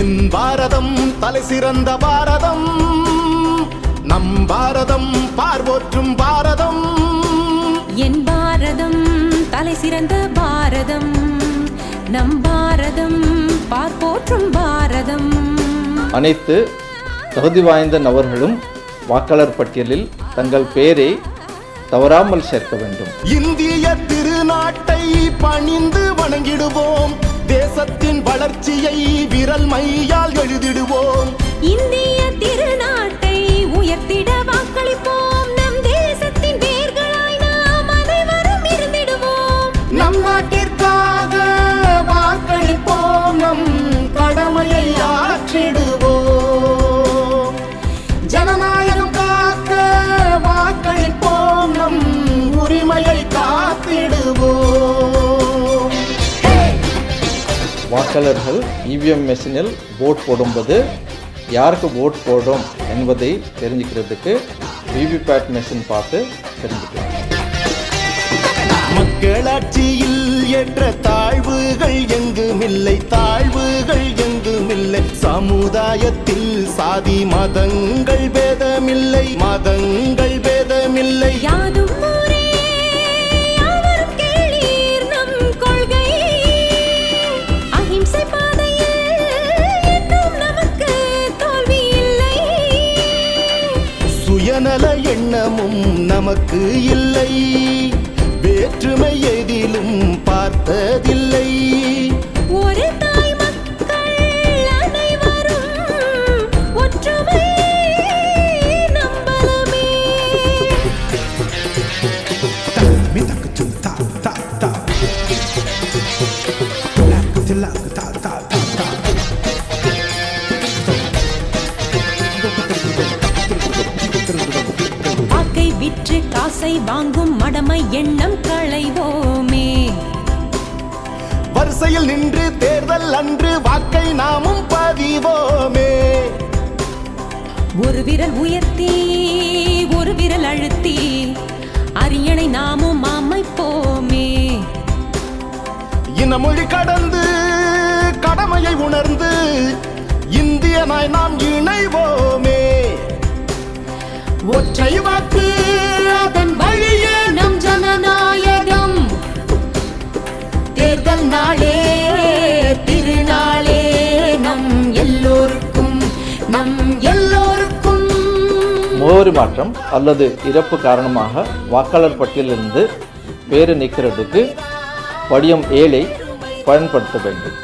என் பாரதம் தலை சிறந்த பாரதம். நம் பாரதம் பார்வோற்றும் பாரதம். என் பாரதம் தலை சிறந்த பாரதம். நம் பாரதம் பார்ப்போற்றும் பாரதம். அனைத்து தகுதி வாய்ந்த நபர்களும் வாக்காளர் பட்டியலில் தங்கள் பெயரை தவறாமல் சேர்க்க வேண்டும். இந்திய திருநாட்டை பணிந்து வணங்கிடுவோம். தேசத்தின் வளர்ச்சியை விரல் மையால் எழுதிடுவோம். இந்திய திருநாட்டை உயர்த்திட வாக்களிப்போம். நம் தேசத்தின் வேர்களாய் நாம் அனைவரும் இருந்திடுவோம். நம் நாட்டிற்காக வாக்களிப்போம். நம் கடமையை ஆற்றிடுவோம் வாக்காளர்கள் இவிஎம் மெஷினில் ஓட் போடும்போது யாருக்கு ஓட் போடும் என்பதை தெரிஞ்சுக்கிறதுக்கு விவிபேட் மெஷின் பார்த்து தெரிஞ்சுக்கலாம். மக்களாட்சியில் ஏற்ற தாழ்வுகள் எங்குமில்லை தாழ்வுகள் எங்குமில்லை. சமுதாயத்தில் சாதி மதங்கள் பேதமில்லை மதங்கள் சுயநல எண்ணமும் நமக்கு இல்லை. வேற்றுமை எதிலும் பார்த்ததில்லை. ஒரு தாய் மக்கள் அனைவரும் ஒற்றுமை நம்பலமே. வாக்கை விற்று காசை வாங்கும் மடமை எண்ணம் களைவோமே. வரிசையில் நின்று தேர்தல் அன்று வாக்கை நாமும் பதிவோமே. ஒரு விரல் உயர்த்தி ஒரு விரல் அழுத்தி அரியணை நாமும் அமைப்போமே. இனமொழி கடந்து கடமையை உணர்ந்து இந்தியனாய் நாம் இணைவோமே. ஒற்றை வாக்கு முகவரி மாற்றம் அல்லது இறப்பு காரணமாக வாக்காளர் பட்டியலிருந்து பேரு நீக்கிறதுக்கு படியம் ஏழை பயன்படுத்த வேண்டும்.